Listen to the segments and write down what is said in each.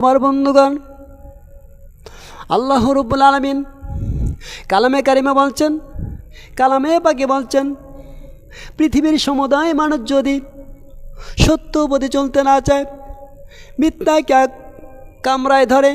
আমার বন্ধুগণ, আল্লাহ রব্বুল আলমিন কালামে কারিমা বলছেন, কালামে পাকে বলছেন, পৃথিবীর সমুদায় মানুষ যদি সত্য পথে চলতে না চায়, মিথ্যাকে কামরায় ধরে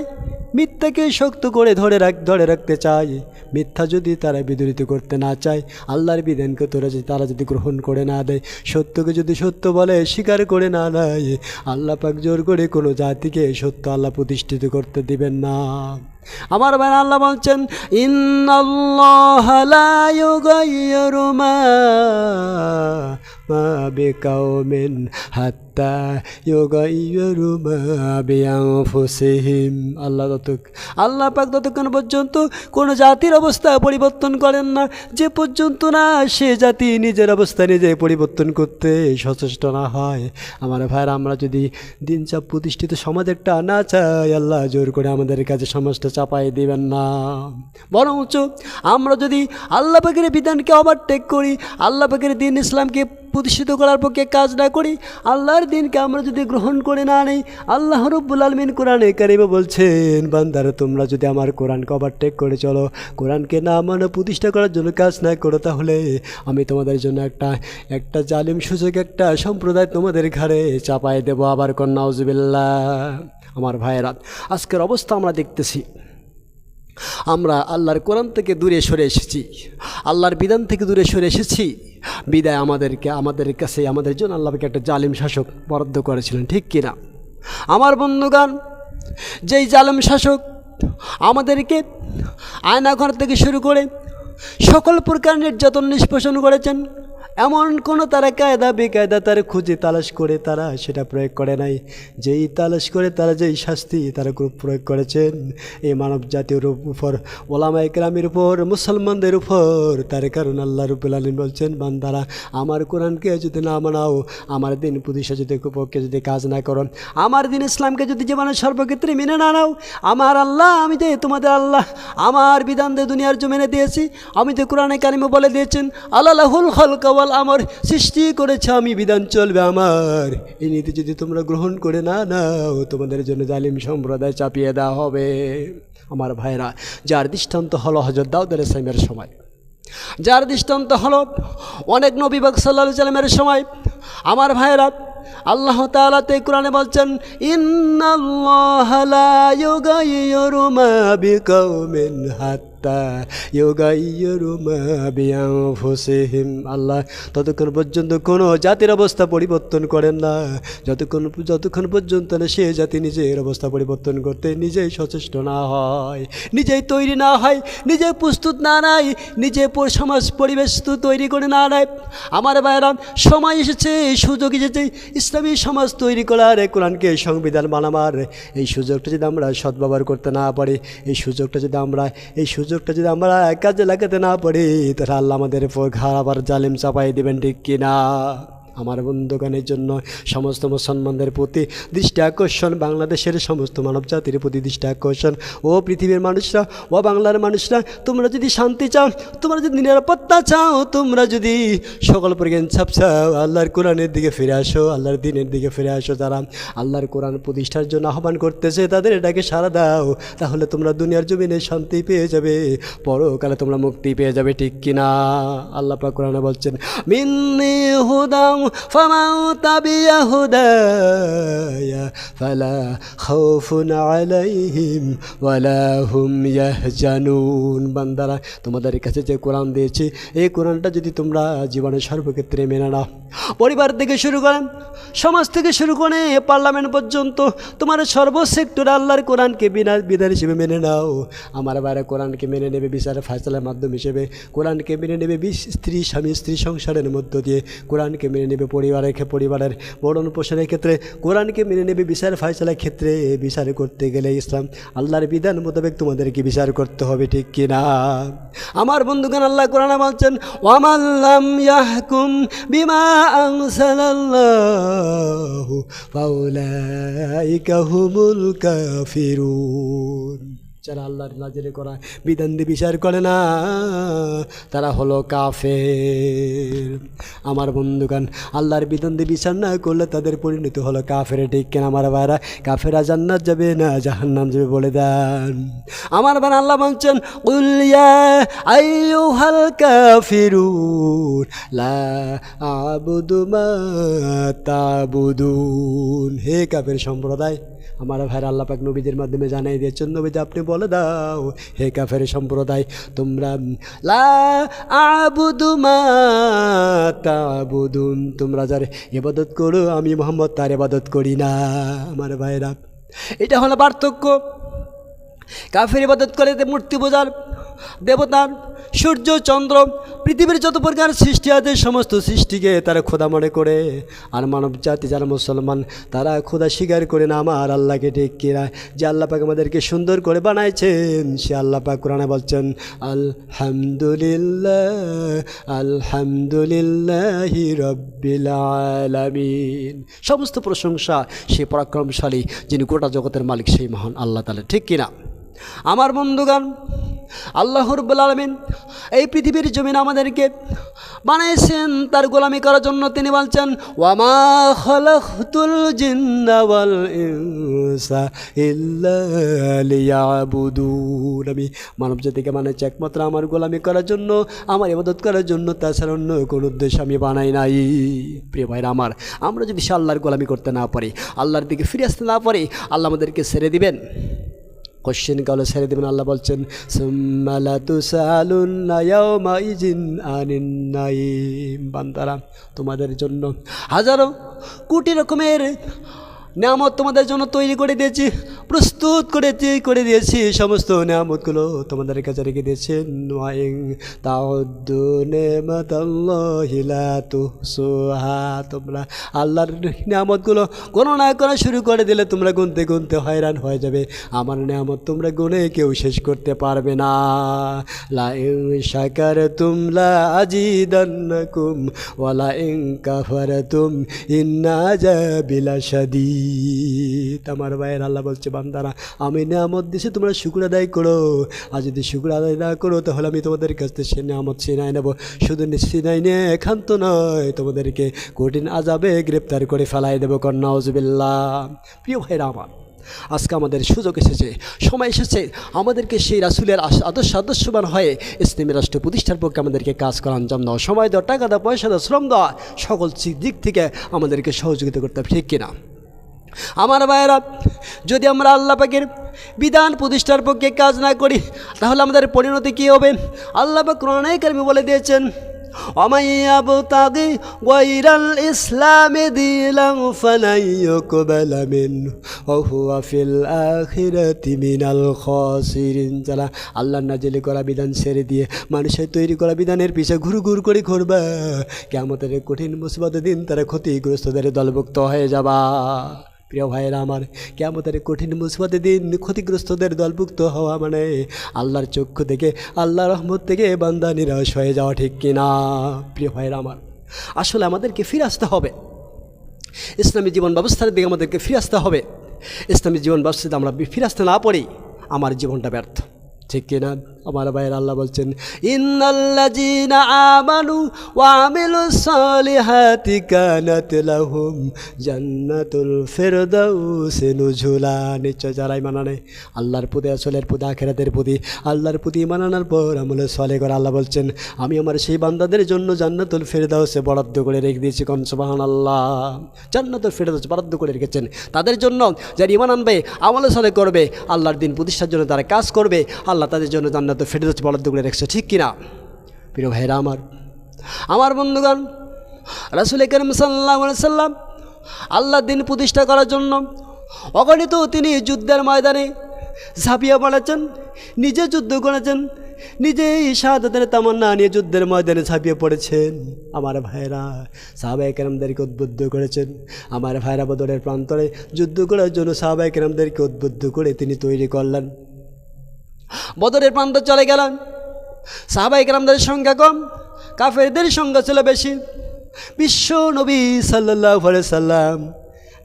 মিথ্যাকে শক্ত করে ধরে রাখ, ধরে রাখতে চায়। মিথ্যা যদি তারা বিদরিত করতে না চায়, আল্লাহর বিধানকে তোরা যদি, তারা যদি গ্রহণ করে না দেয়, সত্যকে যদি সত্য বলে, স্বীকার করে না নেয়, আল্লাহ পাক জোর করে কোনো জাতিকে সত্য আল্লাহ প্রতিষ্ঠিত করতে দিবেন না। আমার ভাই আল্লাহ বলছেন বিআনফুসিহিম। আল্লাহ ততক আল্লাহ পাক ততক্ষণ পর্যন্ত কোনো জাতির অবস্থা পরিবর্তন করেন না, যে পর্যন্ত না সে জাতি নিজের অবস্থা নিজে পরিবর্তন করতে সচেষ্ট না হয়। আমার ভাইরা আমরা যদি দিন চাপ প্রতিষ্ঠিত সমাজ একটা না চাই, আল্লাহ জোর করে আমাদের কাছে সমাজটা চাপাই দিবেন না। বরঞ্চ আমরা যদি আল্লাহ পাকের বিধানকে ওভারটেক করি, আল্লাহ পাকের দিন ইসলামকে প্রতিষ্ঠিত করার পক্ষে কাজ না করি, আল্লাহর দিনকে আমরা যদি গ্রহণ করে না নেই, আল্লাহ রব্বুল আলমিন কোরআনে কারিমে বলছেন, বান্দারে, তোমরা যদি আমার কোরআনকে ওভারটেক করে চলো, কোরআনকে না মানে প্রতিষ্ঠা করার জন্য কাজ না করো, তাহলে আমি তোমাদের জন্য একটা একটা জালিম সুযোগ, একটা সম্প্রদায় তোমাদের ঘরে চাপাই দেবো আবার কন্যা আমার ভাইয়েরা, আজকের অবস্থা আমরা দেখতেছি। আমরা আল্লাহর কোরআন থেকে দূরে সরে এসেছি। আল্লাহর বিধান থেকে দূরে সরে এসেছি। বিদায় আমাদেরকে, আমাদের কাছে, আমাদের জন্য আল্লাহকে একটা জালিম শাসক বরাদ্দ করেছিলেন, ঠিক কিনা? আমার বন্ধুগান যেই জালিম শাসক আমাদেরকে আয়নাঘর থেকে শুরু করে সকল প্রকার নির্যাতন নিষ্পোষণ করেছেন এমন কোনো তারা কায়দা বেকায়দা তারা খুঁজে তালাশ করে তারা সেটা প্রয়োগ করে নাই। যেই তালাশ করে তারা যেই শাস্তি তারা প্রয়োগ করেছেন। এই মানব জাতির উপর, ওলামা একরামের উপর, মুসলমানদের উপর, তার কারণ আল্লাহ রুবুল আলম বলছেন, বান্দারা, আমার কোরআনকে যদি না মানাও, আমার দিন প্রতিষ্ঠা যদি পক্ষে যদি কাজ না করো আমার দিন ইসলামকে যদি জীবনের সর্বক্ষেত্রে মেনে না নাও, আমার আল্লাহ, আমি যে তোমাদের আল্লাহ, আমার বিধান দিয়ে দুনিয়ার জমিনে দিয়েছি, আমি যে কোরআনে কারিমে বলে দিয়েছেন, আল্লাহুল হলকাওয়াল আমার সৃষ্টি করেছে, আমি বিধান চলবে আমার। এই নীতি যদি তোমরা গ্রহণ করে না নাও, তোমাদের জন্য জালিম সম্প্রদায় চাপিয়ে দেওয়া হবে। আমার ভাইরা, যার দৃষ্টান্ত হলো হজরত দাউদ আলাইহিস সালামের সময়, যার দৃষ্টান্ত হলো অনেক নবীবাগ সাল্লাহ সাল্লামের সময়, আমার ভাইরা, আল্লাহ তাআলাতে কোরআনে বলছেন, ইন্নাল্লাহ লা ইউগাইয়িরু বিকাউমিন হাত্তা। আল্লাহ ততক্ষণ পর্যন্ত কোনো জাতির অবস্থা পরিবর্তন করেন না। যতক্ষণ যতক্ষণ পর্যন্ত না সে জাতি নিজের অবস্থা পরিবর্তন করতে নিজেই সচেষ্ট না হয়, নিজেই তৈরি না হয় নিজে প্রস্তুত না নাই নিজে সমাজ পরিবেশ তো তৈরি করে না নেয় আমার ভাইরা সময় এসেছে এই সুযোগ এসেছে, ইসলামী সমাজ তৈরি করার, কোরআনকে সংবিধান বানাবার। এই সুযোগটা যদি আমরা সদ্ব্যবহার করতে না পারি, এই সুযোগটা যদি আমরা, এই সুযোগটা যদি আমরা কাজে লাগাতে না পারি, তাহলে আল্লাহ আমাদের উপর ঘর আবার জালিম চাপাই দেবেন, ঠিক কিনা? আমার বন্ধুগানের জন্য সমস্ত মুসলমানদের প্রতি দৃষ্টি আকর্ষণ, বাংলাদেশের সমস্ত মানব জাতির প্রতি দৃষ্টি আকর্ষণ। ও পৃথিবীর মানুষরা, ও বাংলার মানুষরা, তোমরা যদি শান্তি চাও, তোমরা যদি নিরাপত্তা চাও, তোমরা যদি সকল প্রজ্ঞান ছাপ চাও, আল্লাহর কোরআনের দিকে ফিরে আসো, আল্লাহর দিনের দিকে ফিরে আসো যারা আল্লাহর কোরআন প্রতিষ্ঠার জন্য আহ্বান করতেছে, তাদের এটাকে সারা দাও। তাহলে তোমরা দুনিয়ার জমিনে শান্তি পেয়ে যাবে, পরকালে তোমরা মুক্তি পেয়ে যাবে, ঠিক কিনা? আল্লাহ পাক কোরআনে বলছেন, মিন্নি হুদাম ফামাউ তাবিয়া হুদায়া ফালা খাউফুন আলাইহিম ওয়ালা হুম ইয়াহজানুন বান্দারা, তোমাদের কাছে যে কোরআন দিয়েছি, এই কোরআনটা যদি তোমরা জীবনের সর্বক্ষেত্রে মেনে নাও। পরিবার থেকে শুরু করেন, সমাজ থেকে শুরু করে পার্লামেন্ট পর্যন্ত, তোমার সর্বসেক্টরে আল্লাহর কোরআনকে বিনা বিধান হিসেবে মেনে নাও। আমার বাইরে কোরআনকে মেনে নেবে বিচারের ফায়সালার মাধ্যম হিসেবে, কোরআনকে মেনে নেবে স্ত্রী, স্বামী, স্ত্রী সংসারের মধ্য দিয়ে, কোরআনকে মেনে পরিবারের পরিবারের বরণ পোষণের ক্ষেত্রে, কোরআনকে মেনে নেবে বিচার ফায়সালার ক্ষেত্রে বিচার করতে গেলে ইসলাম আল্লাহর বিধান মোতাবেক তোমাদেরকে বিচার করতে হবে, ঠিক কিনা আমার বন্ধুগণ, আল্লাহ কোরআনে বলছেন ওয়ামাল্লাম ইয়াহকুম বিমা যারা আল্লাহর নাজিরে করা বিধান বিচার করে না, তারা হলো কাফের। আমার বন্ধুগান আল্লাহর বিধান বিচার না করলে তাদের পরিণতি হলো কাফের। ঠিক কেন আমার ভাইরা? কাফেরা জান্নাত যাবে না, জাহান্নাম যাবে বলে দেন। আমার ভাই আল্লাহ বলছেন কাফিরুন, লা আবুদু মা হে কাফের সম্প্রদায়, আমার ভাইরা আল্লাহ পাক নবীদের মাধ্যমে জানাই দিয়েছেন, নবীজি, আপনি বলে দাও, হে কাফের সম্প্রদায়, তোমরা, লা আবুদু মা তাবুদুন। তোমরা যার ইবাদত করো, আমি মোহাম্মদ তার ইবাদত করি না, আমার ভাইরা এটা হলো পার্থক্য। কাফের ইবাদত করে মূর্তি পূজার দেবতার সূর্য, চন্দ্র, পৃথিবীর যত প্রকার সৃষ্টি আছে, সমস্ত সৃষ্টিকে তারা খোদা মনে করে। আর মানব জাতি যারা মুসলমান, তারা খোদা স্বীকার করে না, আমার আল্লাহকে ঠিক কিরা যে আল্লাহ পাক আমাদেরকে সুন্দর করে বানাইছেন, সে আল্লাহ পাক কোরআনে বলছেন, আলহামদুলিল্লাহ, আলহামদুলিল্লাহি রব্বিল সমস্ত প্রশংসা সে পরাক্রমশালী, যিনি গোটা জগতের মালিক, সেই মহান আল্লাহ তালা ঠিক কিনা? আমার বন্ধুগান আল্লাহ রব্বুল আলমিন এই পৃথিবীর জমিন আমাদেরকে বানিয়েছেন তার গোলামি করার জন্য তিনি বলছেন আমি মানব জাতিকে বানাইছি একমাত্র আমার গোলামি করার জন্য, আমার ইবাদত করার জন্য, তাছাড়া অন্য কোনো উদ্দেশ্য আমি বানাই নাই। প্রিয় ভাইরা আমার, আমরা যদি সে আল্লাহর গোলামি করতে না পারি, আল্লাহর দিকে ফিরে আসতে না পারি, আল্লাহ আমাদেরকে ছেড়ে দিবেন। কোশ্চেন কালো ছেড়ে দেবেন আল্লাহ বলছেন বান্দারা তোমাদের জন্য হাজারো কোটি রকমের নিয়ামত তোমাদের জন্য তৈরি করে দিয়েছি, প্রস্তুত করেছি করে দিয়েছি, সমস্ত নিয়ামতগুলো তোমাদের কাছে রেখে ওয়াইং সোহা তোমরা আল্লাহর নিয়ামতগুলো গণনা করা শুরু করে দিলে তোমরা গুনতে গুনতে হয়রান হয়ে যাবে। আমার নিয়ামত তোমরা গুনে কেউ শেষ করতে পারবে না। লাইং সাকার তুমলা আজিদান্নাকুম ওয়ালা ইং কাফার তুম ইন্না যাবিলা শাদীদ আমার ভাইয়ের আল্লাহ বলছে, বান্দারা, আমি নিয়ামত দিছি, তোমরা শুক্র আদায় করো। আর যদি শুক্র আদায় না করো, তাহলে আমি তোমাদের কাছ থেকে সে নিয়ামত ছিনাই নেব। শুধু ছিনাই নিয়ে একান্ত নয়, তোমাদেরকে কঠিন আজাবে গ্রেপ্তার করে ফেলাই দেবো কন্যাউজবিল্লা প্রিয় ভাইরা আমার, আজকে আমাদের সুযোগ এসেছে, সময় এসেছে, আমাদেরকে সেই রাসুলের আদর্শ আদর্শবান হয়ে ইসলামী রাষ্ট্র প্রতিষ্ঠার পক্ষে আমাদেরকে কাজ করা আঞ্জাম দেওয়া সময় দেওয়া টাকা দেওয়া পয়সা দেওয়া শ্রম দেওয়া সকল দিক থেকে আমাদেরকে সহযোগিতা করতে হবে, ঠিক কিনা? আমার ভাইয়েরা, যদি আমরা আল্লাহ পাকের বিধান প্রতিষ্ঠার পক্ষে কাজ না করি, তাহলে আমাদের পরিণতি কী হবে? আল্লাহ পাক কোরআনে কারিমে বলে দিয়েছেন অমাইয়াব ওয়াইরাল ইসলামে দিলাম ফালাইয়ুকবালা মিন ওহুয়া ফিল আখিরাতি মিনাল খাসিরিন। যারা আল্লাহ নাজিল করা বিধান ছেড়ে দিয়ে মানুষের তৈরি করা বিধানের পিছে ঘুরু ঘুর করে ঘুরবা কেমতের কঠিন মুসিবতের দিন তারা ক্ষতিগ্রস্তদের দলভুক্ত হয়ে যাবা। প্রিয় ভাইয়েরা আমার কেমতের কঠিন মুসিবতের দিন ক্ষতিগ্রস্তদের দলভুক্ত হওয়া মানে আল্লাহর চক্ষু থেকে আল্লাহ রহমত থেকে বান্দা নিরাশ হয়ে যাওয়া ঠিক কিনা? প্রিয় ভাইয়েরা আমার, আসলে আমাদেরকে ফিরে আসতে হবে। ইসলামী জীবন ব্যবস্থার দিকে আমাদেরকে ফিরে আসতে হবে। ইসলামী জীবন ব্যবস্থাতে আমরা ফিরে আসতে না পারি, আমার জীবনটা ব্যর্থ। ঠিক কিনা? আমার ভাইয়ের আল্লাহ বলছেন আমানু জান্নাতুল আল্লাহর প্রতি, আসলের প্রতি, আখেরাতের প্রতি, আল্লাহর প্রতি মানানোর পর আমলে সলে করে আল্লাহ বলছেন, আমি আমার সেই বান্দাদের জন্য জান্নাতুল ফেরদাউসে বরাদ্দ করে রেখে দিয়েছি। কনসবাহান আল্লাহ জান্নাতুল ফেরদাউস বরাদ্দ করে রেখেছেন। তাদের জন্য যারা ইমান আনবে, আমলে সলে করবে, আল্লাহর দিন প্রতিষ্ঠার জন্য তারা কাজ করবে, আল্লাহ তাদের জন্য জান্নাতুল ফেরদাউস বরাদ্দ করে রেখেছে, ঠিক কিনা? প্রিয় ভাইরা আমার আমার বন্ধুগণ, রাসুল করিম সাল্লাহ সাল্লাম আল্লাহ দিন প্রতিষ্ঠা করার জন্য অগণিত তিনি যুদ্ধের ময়দানে ঝাঁপিয়ে পড়েছেন, নিজে যুদ্ধ করেছেন, নিজেই শাহাদাতের তামান্না নিয়ে যুদ্ধের ময়দানে ঝাঁপিয়ে পড়েছেন। আমার ভাইরা সাহাবাই কেরামদেরকে উদ্বুদ্ধ করেছেন। আমার ভাইরা বদলের প্রান্তরে যুদ্ধ করার জন্য সাহাবাই কেরামদেরকে উদ্বুদ্ধ করে তিনি তৈরি করলেন। বদরের প্রান্ত চলে গেলাম। সাহাবাই কেরামদের সংখ্যা কম, কাফেরদের সংখ্যা ছিল বেশি। বিশ্ব নবী সাল্লাহ সাল্লাম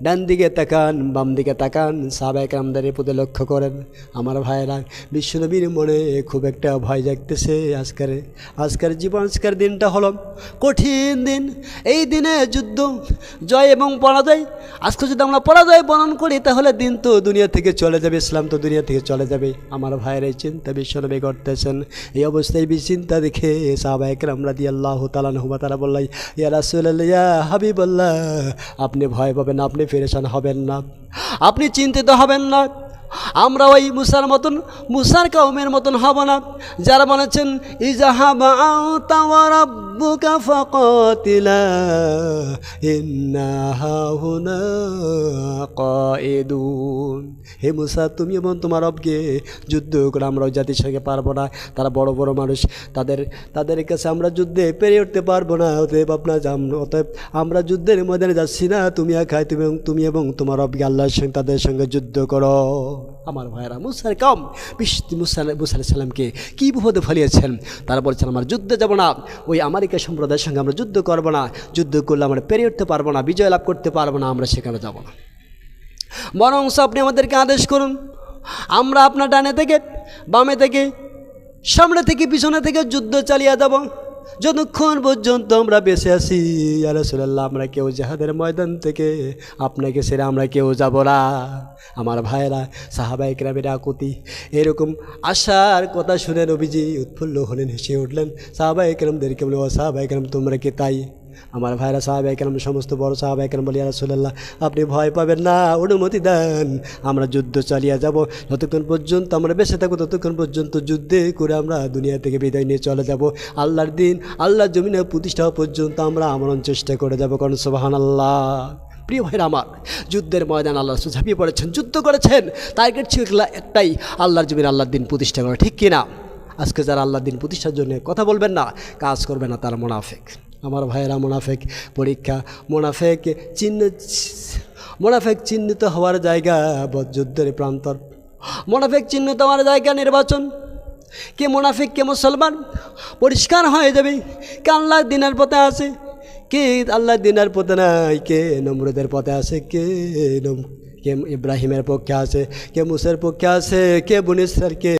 ডান দিকে তাকান বাম দিকে তাকান, সাবেক আমাদের প্রতি লক্ষ্য করেন। আমার ভাইয়েরা, বিশ্বনবীর মনে খুব একটা ভয় জাগতেছে আজকের আজকের জীবন, আজকের দিনটা হলো কঠিন দিন। এই দিনে যুদ্ধ, জয় এবং পরাজয়, আজকে যদি আমরা পরাজয় বরণ করি, তাহলে দিন তো দুনিয়া থেকে চলে যাবে, ইসলাম তো দুনিয়া থেকে চলে যাবে। আমার ভাইয়ের, এই চিন্তা বিশ্বনবী করতেছেন। এই অবস্থায় চিন্তা দেখে সাহবায়ক আমরা দিয়ে আল্লাহ তালানহুমা তারা বললাই ইয়া রাসুল্লাহ ইয়া হাবিবাল্লাহ, আপনি ভয় পাবেন আপনি ফেরেশান হবেন না। আপনি চিন্তিত হবেন না। আমরা ওই মুসার মতন, মুসার কাউমের মতন হব না। যারা বলেছেন হে মুসা, তুমি এবং তোমার রবকে যুদ্ধ করে আমরা ওই জাতির সঙ্গে পারব না। তারা বড় বড় মানুষ। তাদের তাদের কাছে আমরা যুদ্ধে পেরে উঠতে পারব না। অতএব আপনার অতএব আমরা যুদ্ধের ময়দানে যাচ্ছি না। তুমি একাই তুমি তুমি এবং তোমার রবকে আল্লাহর সঙ্গে, তাদের সঙ্গে যুদ্ধ করো। আমার ভাইয়েরা, মুসার কম। বিশ্বি মুসা মুসা সাল্লামকে কী বিপদে ফলিয়েছেন? তারা বলছেন, আমার যুদ্ধে যাব না। ওই আমেরিকা সম্প্রদায়ের সঙ্গে আমরা যুদ্ধ করব না। যুদ্ধ করলে আমরা পেরে উঠতে পারব না, বিজয় লাভ করতে পারব না, আমরা সেখানে যাব না। বরং আপনি আমাদেরকে আদেশ করুন, আমরা আপনার ডানে থেকে বামে থেকে সামনে থেকে পিছনে থেকে যুদ্ধ চালিয়ে যাব। যতক্ষণ পর্যন্ত আমরা বেঁচে আছি আলসুল্লাহ আমরা কেউ যাহাদের ময়দান থেকে, আপনাকে সেরা আমরা কেউ যাব না। আমার ভাইরা সাহাবাই গ্রামের আকুতি, এরকম আশার কথা শুনে নবীজি উৎফুল্ল হলেন, হেসে উঠলেন। সাহাবাই কেরামদেরকে বলে ও সাহাবাই কেরাম, তোমরা কে তাই আমার ভাইরা সাহাবাই কেরাম, সমস্ত বড় সাহাবাই কেরাম বলি রাসুল্লাহ আপনি ভয় পাবেন না, অনুমতি দেন, আমরা যুদ্ধ চালিয়ে যাব। যতক্ষণ পর্যন্ত আমরা বেঁচে থাকব, ততক্ষণ পর্যন্ত যুদ্ধে করে আমরা দুনিয়া থেকে বিদায় নিয়ে চলে যাব। আল্লাহর দিন, আল্লাহর জমিনে প্রতিষ্ঠা পর্যন্ত আমরা আমরণ চেষ্টা করে যাব। কারণ সোবাহান আল্লাহ প্রিয় ভাইরা আমার, যুদ্ধের ময়দান আল্লাহ রসুল ঝাঁপিয়ে পড়েছেন, যুদ্ধ করেছেন। টার্গেট ছিল একটাই, আল্লাহর জমিন আল্লাহর দিন প্রতিষ্ঠা করা, ঠিক কিনা? আজকে যারা আল্লাহর দিন প্রতিষ্ঠার জন্য কথা বলবেন না, কাজ করবে না তারা মোনাফেক। আমার ভাইয়েরা মোনাফেক পরীক্ষা, মোনাফেক চিহ্ন, মোনাফেক চিহ্নিত হওয়ার জায়গা যুদ্ধের প্রান্তর। মোনাফেক চিহ্নিত হওয়ার জায়গা নির্বাচন। কে মোনাফিক, কে মুসলমান, পরিষ্কার হয়ে যাবে। কে আল্লাহর দিনের পথে আছে, কে আল্লাহ দিনের পথে নাই, কে নমরুদের পথে আছে, কে কে ইব্রাহিমের পক্ষে আছে, কে মুসের পক্ষে আছে, কে বুনিসের কে